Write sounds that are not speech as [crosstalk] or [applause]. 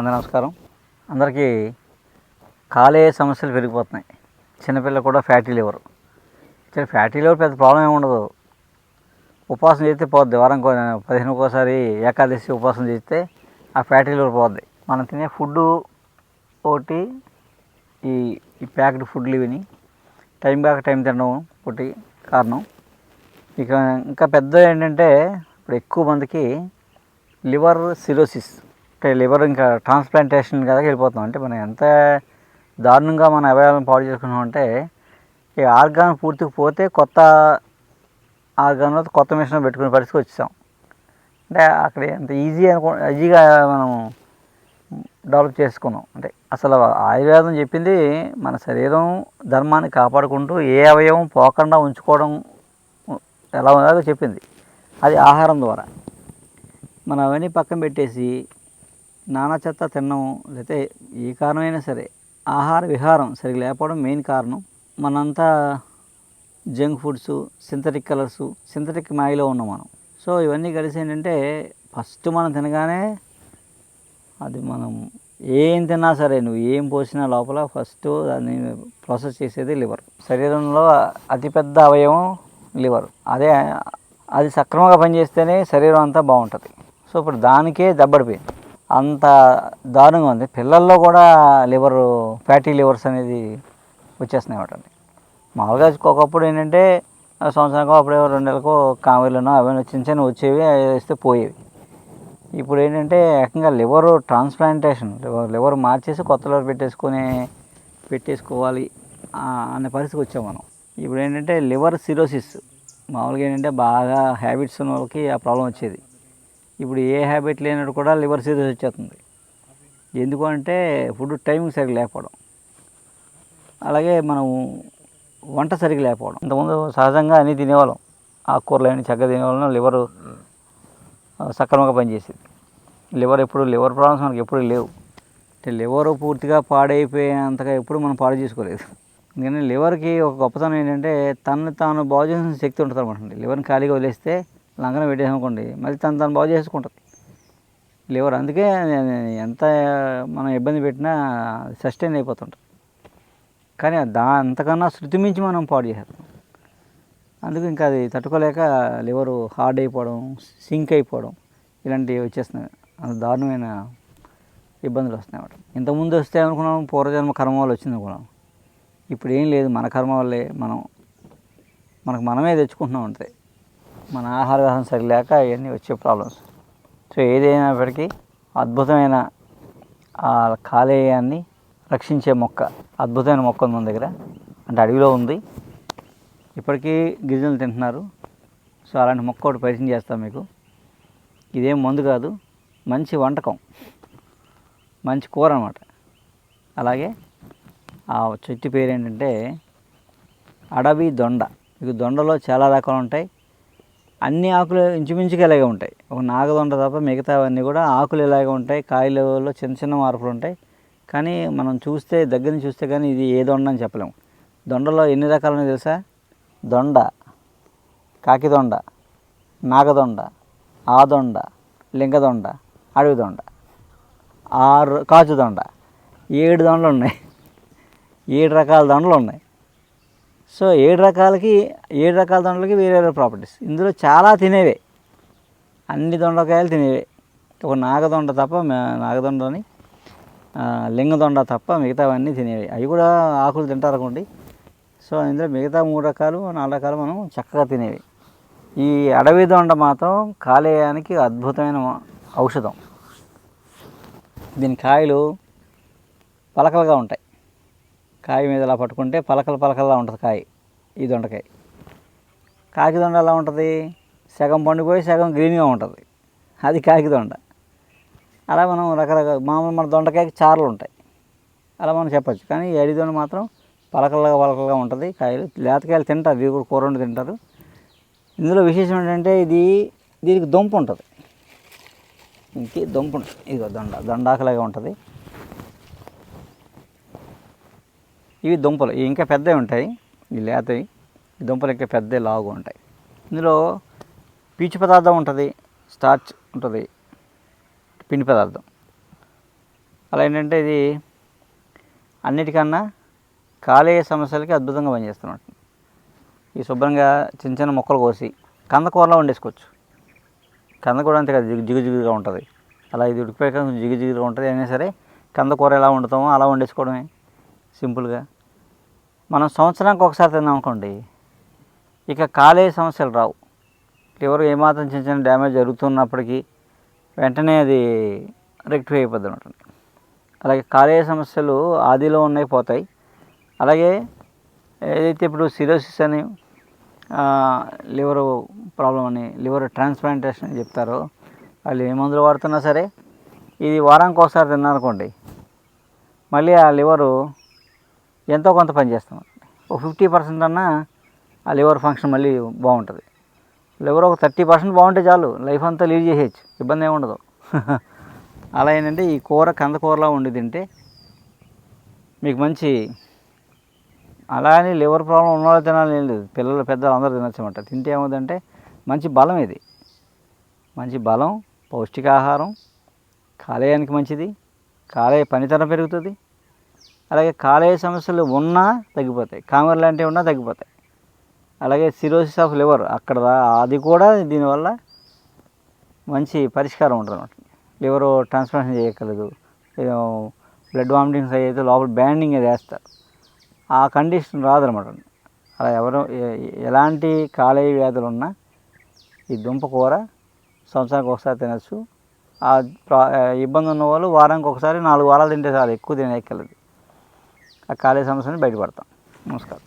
అందరూ నమస్కారం. అందరికీ కాలే సమస్యలు పెరిగిపోతున్నాయి. చిన్నపిల్లలు కూడా ఫ్యాటీ లివర్. ఫ్యాటీ లివర్ పెద్ద ప్రాబ్లం ఏమి ఉండదు. ఉపవాసం చేస్తే పోద్ది. వారం పదిహేను ఒకసారి ఏకాదశి ఉపవాసం చేస్తే ఆ ఫ్యాటీ లివర్ పోద్ది. మనం తినే ఫుడ్ ఒకటి ఈ ఈ ప్యాక్డ్ ఫుడ్లు ఇవిని టైం కాక టైం తినడం ఒకటి కారణం. ఇక ఇంకా పెద్ద ఏంటంటే ఇప్పుడు ఎక్కువ మందికి లివర్ సిరోసిస్. అంటే లివర్ ఇంకా ట్రాన్స్ప్లాంటేషన్ కదా వెళ్ళిపోతాం అంటే మనం ఎంత దారుణంగా మన అవయవాలను పాడు చేసుకున్నాం అంటే ఈ ఆర్గాన్ పూర్తిగా పోతే కొత్త ఆర్గాన్లో కొత్త మిషన్ పెట్టుకునే పరిస్థితికి వచ్చాం అంటే అక్కడ ఎంత ఈజీ అనుకో ఈజీగా మనం డెవలప్ చేసుకున్నాం. అంటే అసలు ఆయుర్వేదం చెప్పింది మన శరీరం ధర్మాన్ని కాపాడుకుంటూ ఏ అవయవం పోకుండా ఉంచుకోవడం ఎలా ఉందో చెప్పింది. అది ఆహారం ద్వారా. మనం అవన్నీ పక్కన పెట్టేసి నానా చెత్త తినడం లేకపోతే ఏ కారణమైనా సరే ఆహార విహారం సరిగ్గా లేకపోవడం మెయిన్ కారణం. మనంతా junk foods synthetic colours synthetic మాయలో ఉన్నాం మనం. సో ఇవన్నీ కలిసి ఏంటంటే ఫస్ట్ మనం తినగానే అది మనం ఏం తిన్నా సరే నువ్వు ఏం పోసినా లోపల ఫస్ట్ దాన్ని ప్రాసెస్ చేసేది లివర్. శరీరంలో అతిపెద్ద అవయవం లివర్. అదే అది సక్రమంగా పనిచేస్తేనే శరీరం అంతా బాగుంటుంది. సో ఇప్పుడు దానికే దెబ్బడిపోయింది అంత దారుణంగా ఉంది. పిల్లల్లో కూడా లివర్ ఫ్యాటీ లివర్స్ అనేది వచ్చేస్తున్నాయి అన్నమాట. మామూలుగా ఒకప్పుడు ఏంటంటే ఆ సంవత్సరానికో అప్పుడే రెండు నెలలకు కామెర్లను అవన్నీ చిన్న చిన్న వచ్చేవి వేస్తే పోయేవి. ఇప్పుడు ఏంటంటే ఏకంగా లివర్ ట్రాన్స్ప్లాంటేషన్ లివర్ లివర్ మార్చేసి కొత్త లివర్ పెట్టేసుకునే పెట్టేసుకోవాలి అనే పరిస్థితికి వచ్చాం మనం. ఇప్పుడు ఏంటంటే లివర్ సిరోసిస్ మామూలుగా ఏంటంటే బాగా హ్యాబిట్స్ ఉన్న వాళ్ళకి ఆ ప్రాబ్లం వచ్చేది. ఇప్పుడు ఏ హ్యాబిట్ లేనట్టు కూడా లివర్ సిరోసిస్ వచ్చేస్తుంది. ఎందుకంటే ఫుడ్ టైంకి సరిగ్గా లేకపోవడం. అలాగే మనం వంట సరిగ్గా లేకపోవడం. ఇంతకుముందు సహజంగా అన్నీ తినేవాళ్ళం. ఆకుకూరలు అన్నీ చక్కగా తినేవాళ్ళం. లివరు సక్రమంగా పనిచేసేది. లివర్ ఎప్పుడు లివర్ ప్రాబ్లమ్స్ మనకి ఎప్పుడు లేవు. అంటే లివర్ పూర్తిగా పాడైపోయేంతగా ఎప్పుడు మనం పాడు చేసుకోలేదు. ఎందుకంటే లివర్కి ఒక గొప్పతనం ఏంటంటే తనని తాను బాగు చేసిన శక్తి ఉంటుంది అనమాట లివర్ని ఖాళీగా వదిలేస్తే లంకన పెట్టేసామనుకోండి మళ్ళీ తను తను బాగు చేసుకుంటుంది. లివర్. అందుకే ఎంత మనం ఇబ్బంది పెట్టినా సస్టైన్ అయిపోతుంటుంది. కానీ దా అంతకన్నా శృతి మించి మనం పాడు చేసేస్తాం అందుకు ఇంకా అది తట్టుకోలేక లివరు హార్డ్ అయిపోవడం సింక్ అయిపోవడం ఇలాంటివి వచ్చేస్తున్నాయి. అంత దారుణమైన ఇబ్బందులు వస్తున్నాయి అన్నమాట. ఇంతకుముందు వస్తే అనుకున్నాం పూర్వజన్మ కర్మ వల్ల వచ్చింది అనుకున్నాం. ఇప్పుడు ఏం లేదు. మన కర్మ వల్లే మనం మనకు మనమే తెచ్చుకుంటున్నాం అంతే. మన ఆహార విధానం సరిలేక ఇవన్నీ వచ్చే ప్రాబ్లమ్స్ సో ఏదైనప్పటికీ అద్భుతమైన ఆ కాలేయాన్ని రక్షించే మొక్క అద్భుతమైన మొక్క ఉంది మన దగ్గర. అంటే అడవిలో ఉంది. ఇప్పటికీ గిరిజనులు తింటున్నారు. సో అలాంటి మొక్క ఒకటి పరిచయం చేస్తాం మీకు. ఇదేం మందు కాదు మంచి వంటకం. మంచి కూర అనమాట అలాగే ఆ చెట్టు పేరు ఏంటంటే అడవి దొండ. మీకు దొండలో చాలా రకాలు ఉంటాయి. అన్ని ఆకులు ఇంచుమించుగా ఇలాగే ఉంటాయి. ఒక నాగదొండ తప్ప మిగతావన్నీ కూడా ఆకులు ఇలాగే ఉంటాయి. కాయలలో చిన్న చిన్న మార్పులు ఉంటాయి. కానీ మనం చూస్తే దగ్గర నుంచి చూస్తే కానీ ఇది ఏ దొండ అని చెప్పలేము. దొండలో ఎన్ని రకాలు తెలుసా? దొండ కాకిదొండ నాగదొండ ఆదొండ లింగదొండ అడవి దొండ ఆరు కాచు దొండ. ఏడు దొండలు ఉన్నాయి. ఏడు రకాల దొండలు ఉన్నాయి. సో ఏడు రకాలకి ఏడు రకాల దొండలకి వేరే వేరే ప్రాపర్టీస్ ఇందులో చాలా తినేవే. అన్ని దొండకాయలు తినేవే. ఒక నాగదొండ తప్ప నాగదొండని లింగదొండ తప్ప మిగతావన్నీ తినేవి. అవి కూడా ఆకులు తింటారు అనుకోండి. సో ఇందులో మిగతా మూడు రకాలు నాలుగు రకాలు మనం చక్కగా తినేవి. ఈ అడవి దొండ మాత్రం కాలేయానికి అద్భుతమైన ఔషధం. దీని కాయలు పలకలుగా ఉంటాయి. కాయ మీద ఇలా పట్టుకుంటే పలకలు పలకల్లా ఉంటుంది కాయ ఈ దొండకాయ. కాకి దొండ ఎలా ఉంటుంది? సగం పండిపోయి సగం గ్రీన్గా ఉంటుంది. అది కాకి దొండ. అలా మనం రకరకాల మామూలు మన దొండకాయకి చారులు ఉంటాయి. అలా మనం చెప్పచ్చు. కానీ ఈ దొండ మాత్రం పలకలుగా పలకలుగా ఉంటుంది. కాయలు లేతకాయలు తింటారు. ఇవి కూడా కూర వండి తింటారు. ఇందులో విశేషం ఏంటంటే ఇది దీనికి దొంపు ఉంటుంది. ఇంకే దొంపు ఉంటుంది. ఇదిగో దొండ దొండాకలాగా ఉంటుంది. ఇవి దుంపలు. ఇవి ఇంకా పెద్దవి ఉంటాయి. ఈ లేతవి. ఈ దుంపలు ఇంకా పెద్దవి లావుగా ఉంటాయి. ఇందులో పీచు పదార్థం ఉంటుంది. స్టార్చ్ ఉంటుంది. పిండి పదార్థం. అలా ఏంటంటే ఇది అన్నిటికన్నా కాలేయ సమస్యలకి అద్భుతంగా పనిచేస్తున్నట్టు. ఈ శుభ్రంగా చిన్న చిన్న మొక్కలు కోసి కందకూరలో వండేసుకోవచ్చు. కందకూర అంతే కదా జిగు జిగు ఉంటుంది. అలా ఇది ఉడికిపోయాక కొంచెం ఉంటుంది. అయినా సరే కందకూర ఎలా వండుతామో అలా వండేసుకోవడమే. సింపుల్గా. మనం సంవత్సరానికి ఒకసారి తిన్నాం అనుకోండి ఇక కాలే సమస్యలు రావు. లివర్ ఏమాత్రం చిన్న చిన్న డ్యామేజ్ జరుగుతున్నప్పటికీ వెంటనే అది రెక్టిఫై అయిపోద్ది ఉంటుంది అలాగే కాలేయ సమస్యలు ఆదిలో ఉన్నాయి పోతాయి. అలాగే ఏదైతే ఇప్పుడు సిరోసిస్ అని లివర్ ప్రాబ్లం అని లివర్ ట్రాన్స్ప్లాంటేషన్ అని చెప్తారో వాళ్ళు ఏ మందులు వాడుతున్నా సరే ఇది వారానికి ఒకసారి తిన్నారనుకోండి మళ్ళీ ఆ లివరు ఎంతో కొంత పని చేస్తాం. ఒక ఫిఫ్టీ పర్సెంట్ అన్నా ఆ లివర్ ఫంక్షన్ మళ్ళీ బాగుంటుంది. లివర్ ఒక థర్టీ పర్సెంట్ బాగుంటే చాలు లైఫ్ అంతా లీడ్ చేసేయచ్చు ఇబ్బంది ఏముండదు ఉండదు. [laughs] అలా ఏంటంటే ఈ కూర కంద కూరలా వండి తింటే మీకు మంచి అలా అని లివర్ ప్రాబ్లం ఉన్నవాళ్ళు తినాలని ఏం లేదు. పిల్లలు పెద్దలు అందరూ తినచ్చమంట తింటే ఏమవుతుందంటే మంచి బలం ఇది. మంచి బలం పౌష్టికాహారం కాలేయానికి మంచిది కాలేయ పనితనం పెరుగుతుంది అలాగే కాలేయ సమస్యలు ఉన్నా తగ్గిపోతాయి. కామర్ లాంటివి ఉన్నా తగ్గిపోతాయి. అలాగే సిరోసిస్ ఆఫ్ లివర్ అక్కడ అది కూడా దీనివల్ల మంచి పరిష్కారం ఉంటుంది అనమాట లివర్ ట్రాన్స్ప్లాంటేషన్ చేయగలదు బ్లడ్ వామిటింగ్స్ అయితే లోపల బ్యాండింగ్ అది వేస్తారు. ఆ కండిషన్ రాదనమాట అలా ఎవరు ఎలాంటి కాలేయ వ్యాధులు ఉన్నా ఈ దుంప కూర సంవత్సరానికి ఒకసారి తినచ్చు. ఆ ఇబ్బంది ఉన్న వాళ్ళు వారానికి ఒకసారి నాలుగు వారాలు తింటే చాలు ఎక్కువ తినేయక్కర్లేదు. ఆ ఖాళీ సమస్యని బయటపడతాం. నమస్కారం.